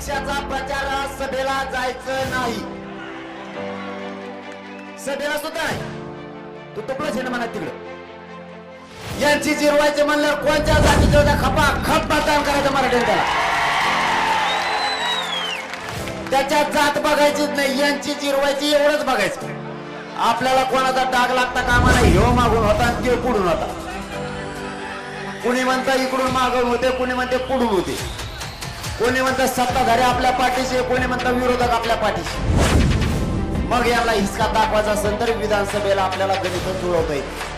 पक्षाचा प्रचार सभेला जायचं नाही. सभेला सुद्धा नाही. तू तुकडं छेड म्हणा तिकडं. यांची जिरवायचे म्हणलं कोणत्या जातीचे होत्या? खपा खप मतदान करायचं मराठी त्याला त्याच्या जात बघायचीच नाही यांची जिरवायची एवढंच बघायचं. आपल्याला कोणाचा डाग लागता कामा नाही. ह्यो मागून होता आणि ते पुढून होता. कुणी म्हणता इकडून मागून होते कुणी म्हणते पुढून होते. कोणी म्हणतात सत्ताधारी आपल्या पाठीशी कोणी म्हणतात विरोधक आपल्या पाठीशी मग याला हिसका दाखवायचा संदर्भ विधानसभेला आपल्याला गणित जुळवता येईल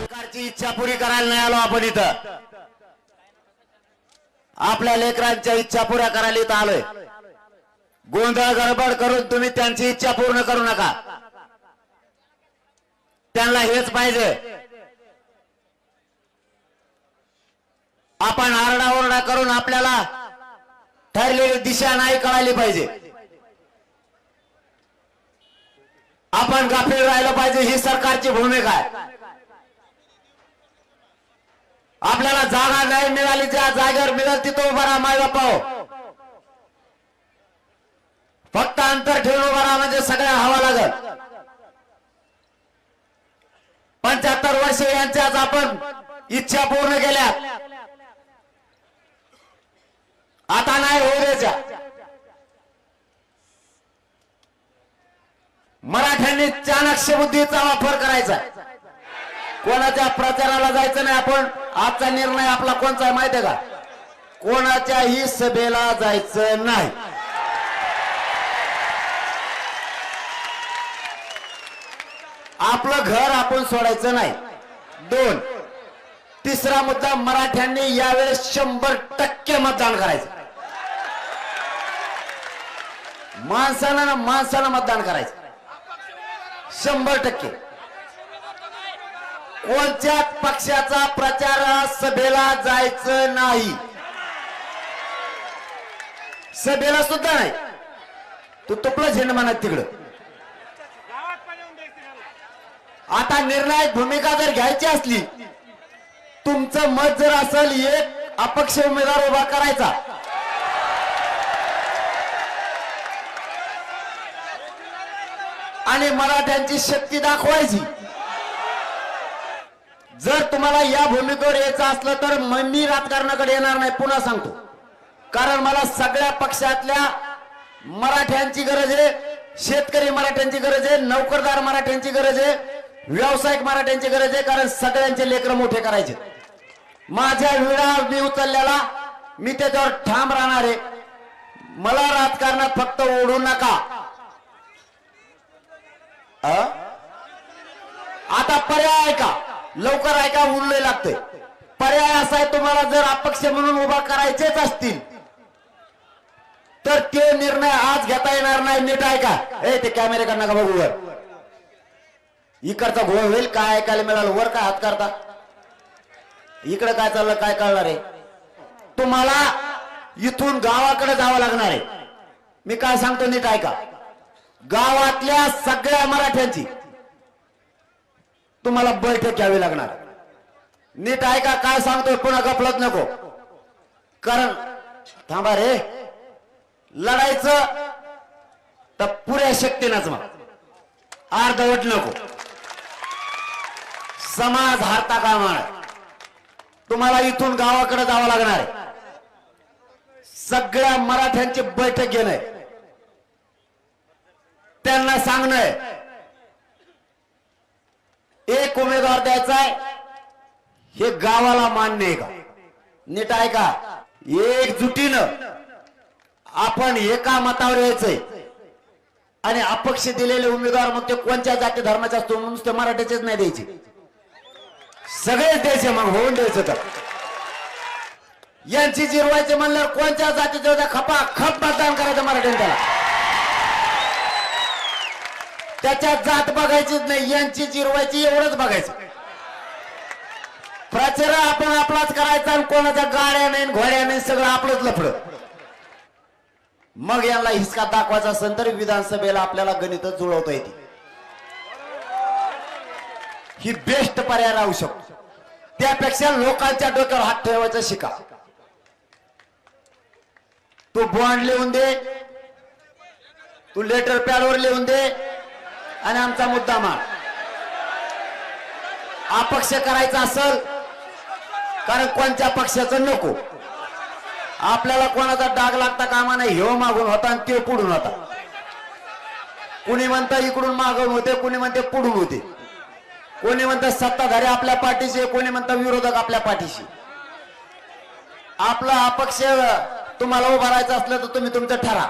सरकारची इच्छा पुरी करायला नाही आलो आपण इथं. आपल्या लेकरांच्या इच्छा पुऱ्या करायला इथं आलोय. गोंधळ गडबड करून तुम्ही त्यांची इच्छा पूर्ण करू नका. त्यांना हेच पाहिजे. आपण आरडाओरडा करून आपल्याला ठरलेली दिशा नाही कळाली पाहिजे. आपण गाफील राहिलं पाहिजे ही सरकारची भूमिका आहे. आपल्याला जागा नाही मिळाली ज्या जागेवर मिळेल तिथं उभा राहा माय बापाओ हो. फक्त अंतर ठेवून उभा राहा म्हणजे सगळ्या हवा लागल. पंच्याहत्तर वर्ष यांच्याच आपण इच्छा पूर्ण केल्या आता नाही मराठ्यांनी चाणक्य बुद्धीचा वापर करायचा. कोणाच्या प्रचाराला जायचं नाही आपण? आजचा निर्णय आपला कोणचा आहे माहितीये का? कोणाच्याही सभेला जायचं नाही. आपलं घर आपण सोडायचं नाही. दोन तिसरा मुद्दा मराठ्यांनी यावेळेस शंभर टक्के मतदान करायचं. माणसानं ना माणसानं मतदान करायचं. शंभर टक्के. कोणत्या पक्षाचा प्रचार सभेला जायचं नाही? सभेला सुद्धा नाही. तू तुपला झेंड म्हणत तिकडं. आता निर्णायक भूमिका जर घ्यायची असली तुमचं मत जर असेल एक अपक्ष उमेदवार उभा करायचा आणि मराठ्यांची शक्ती दाखवायची. जर तुम्हाला या भूमिकेवर यायचं असलं तर मी राजकारणाकडे येणार नाही पुन्हा सांगतो. कारण मला सगळ्या पक्षातल्या मराठ्यांची गरज आहे शेतकरी मराठ्यांची गरज आहे नोकरदार मराठ्यांची गरज आहे व्यावसायिक मराठ्यांची गरज आहे कारण सगळ्यांचे लेकर मोठे करायचे. माझ्या विडा मी उचलल्याला मी त्याच्यावर ठाम राहणार आहे. मला राजकारणात फक्त ओढू नका. आता पर्याय ऐका लवकर ऐका उरले लागते. पर्याय असा आहे तुम्हाला जर अपक्ष म्हणून उभा करायचेच असतील तर ते निर्णय आज घेता येणार नाही. नीट ऐका ए ते कॅमेरे नका बघू वर? इकडचा घोळ होईल काय ऐकायला मिळालं? वर काय हात करता? इकडे काय चाललं काय कळणार आहे? तुम्हाला इथून गावाकडे जावं लागणार आहे. मी काय सांगतो नीट ऐका गावातल्या सगळ्या मराठ्यांची तुम्हाला बैठक घ्यावी लागणार. नीट ऐका काय सांगतोय पुन्हा गपलत नको. कारण थांबा रे. लढायचं तर पुऱ्या शक्तीनंच मग. अर्धवट नको. समाज हारता कामा तुम्हाला इथून गावाकडे जावं लागणार आहे. सगळ्या मराठ्यांची बैठक घेणं त्यांना सांगणं एक उमेदवार द्यायचा आहे. हे गावाला मान्य आहे का? नीट आहे का एकजुटीनं आपण एका मतावर यायचंय. आणि अपक्ष दिलेले उमेदवार मग ते कोणत्या जाती धर्माचे असतो म्हणून ते मराठ्याचेच नाही द्यायचे. सगळेच द्यायचे मग होऊन द्यायचं तर. यांची जिरवायचे म्हणल्यावर कोणत्या जाती होत्या खपा खप मतदान करायचं मराठ्याने त्याला. त्याच्यात जात बघायचीच नाही यांची जिरवायची एवढंच बघायचं. प्रचार आपण आपलाच करायचा आणि कोणाच्या गाड्या नाही घोड्या नाही सगळं आपलंच लफड. मग यांना हिसका दाखवायचा असेल तर विधानसभेला आपल्याला गणित जुळवता येते ही बेस्ट पर्याय राहू शकतो. त्यापेक्षा लोकांच्या डोक्यावर हात ठेवायचा शिका. तू बॉन्ड लिहून दे. तू लेटर पॅडवर लिहून दे. आणि आमचा मुद्दा मांड अपक्ष करायचा असल कारण कोणत्या पक्षाचं नको. आपल्याला कोणाचा डाग लागता कामा नाही ह्यो मागून होता आणि त्यो पुढून होता. कुणी म्हणतं इकडून मागून होते कुणी म्हणते पुढून होते. कोणी म्हणतं सत्ताधारी आपल्या पाठीशी कोणी म्हणतं विरोधक आपल्या पाठीशी आपला अपक्ष तुम्हाला उभारायचं असलं तर तुम्ही तुमचं ठरा.